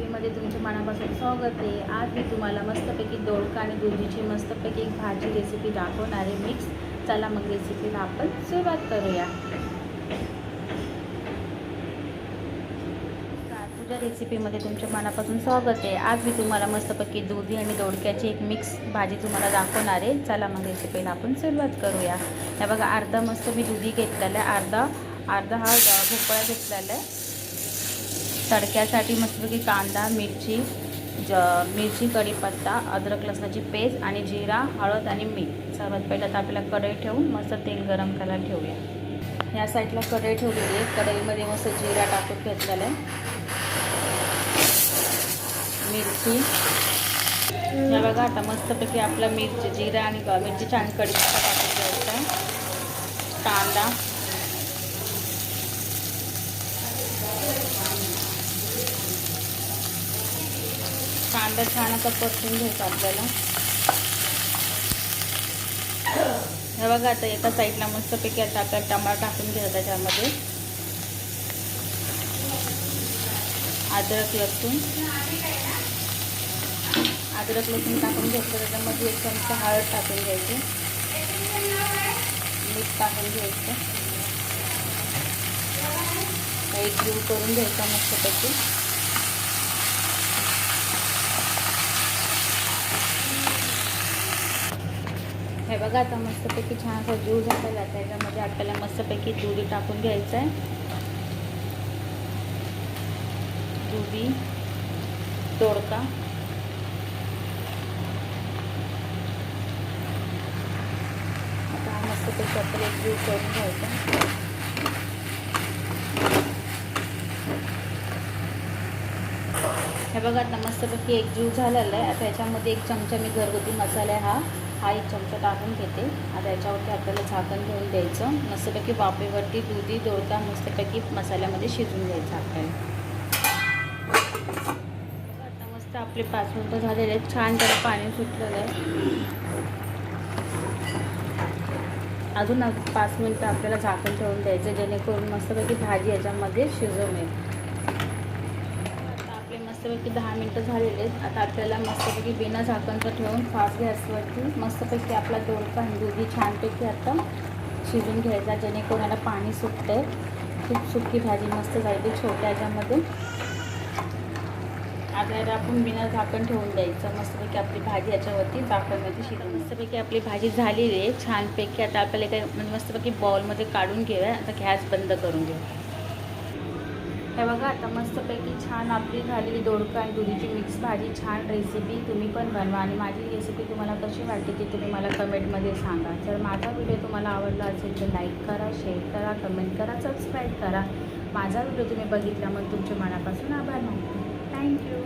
तुमचं मनापासून स्वागत आहे. आज मी तुम्हाला मस्तपैकी दोडका आणि दुधीची मस्तपैकी एक भाजी रेसिपी दाखवणार आहे. मिक्स चला मग रेसिपीला आपण सुरुवात करूया. तुझ्या रेसिपीमध्ये तुमच्या मनापासून स्वागत आहे. आज मी तुम्हाला मस्तपैकी दुधी आणि दोडक्याची एक मिक्स भाजी तुम्हाला दाखवणार आहे. चला मग रेसिपीला आपण सुरुवात करूया. हे बघा अर्धा मस्त मी दुधी घेतलेला आहे. अर्धा अर्धा हा भोपळा घेतलेला आहे. तडक्यासाठी मस्तपैकी कांदा मिरची ज मिरची कढीपत्ता अद्रक लसणाची पेस्ट आणि जिरा हळद आणि मीठ. सर्वात पहिलं तर आपल्याला कढई ठेवून मस्त तेल गरम करायला ठेवूया. या साईडला कढई ठेवलेली आहे. कढईमध्ये मस्त जिरा टाकून घेतलेला आहे. मिरची. या बघा आता मस्तपैकी आपला मिरची जिरा आणि मिरची छान कढीपत्ता टाकून घ्यायचा कांदा. कांदा छान असा परतून घ्यायचा आपल्याला. हे बघा आता एका साईडला मस्तपैकी आता आपल्याला टमाटर टाकून घ्यायचा त्याच्यामध्ये. अद्रक लसूण. अद्रक लसूण टाकून घ्यायचं त्याच्यामध्ये एक चमचा हळद टाकून घ्यायची. मीठ टाकून घ्यायचं. एक जीव करून घ्यायचा मस्तपैकी. हे बघा आता मस्तपैकी छान असा जीव झालेला त्याच्यामध्ये आपल्याला मस्तपैकी दुधी टाकून घ्यायचं आहे दुधी तोडका आता हा मस्तपैकी आपल्याला एक जीव करून घ्यायचा. हे बघा आता मस्तपैकी एक जीव झालेला आहे. आता याच्यामध्ये एक चमचा मी घरगुती मसाला आहे हा. हा एक चमचा टाकून घेते. आता याच्यावरती आपल्याला झाकण घेऊन द्यायचं. मस्तपैकी वाफेवरती दुधी दोडका मस्तपैकी मसाल्यामध्ये शिजून द्यायचं आपल्याला. आता मस्त आपले पाच मिनटं झालेले आहेत. छान त्याला पाणी सुटलेलं आहे. अजून पाच मिनटं आपल्याला झाकण ठेवून द्यायचं जेणेकरून मस्तपैकी भाजी याच्यामध्ये शिजवून येईल. मस्तपैकी दहा मिनटं झालेले आहेत. आता आपल्याला मस्तपैकी बिना झाकणचं ठेवून फास्ट गॅसवरती मस्तपैकी आपला दोडका दुधी छानपैकी आता शिजून घ्यायचा जेणेकरून याला पाणी सुटते खूप सुकी भाजी मस्त जायची छोट्या ह्याच्यामध्ये आता याला आपण बिना झाकण ठेवून द्यायचं. मस्तपैकी आपली भाजी याच्यावरती झाकणमध्ये शिजून मस्तपैकी आपली भाजी झालेली आहे. छानपैकी आता आपल्याला काही म्हणजे मस्तपैकी बॉलमध्ये काढून घेऊया. आता गॅस बंद करून घेऊ. हे बघा आता मस्तपैकी छान आपली झालेली दोडकं आणि दुधीची मिक्स भाजी छान रेसिपी तुम्ही पण बनवा आणि माझी रेसिपी तुम्हाला कशी वाटते ती तुम्ही मला कमेंटमध्ये सांगा. जर माझा व्हिडिओ तुम्हाला आवडला असेल तर लाईक करा शेअर करा कमेंट करा सबस्क्राईब करा. माझा व्हिडिओ तुम्ही बघितला मग तुमच्या मनापासून आभार मानते. थँक्यू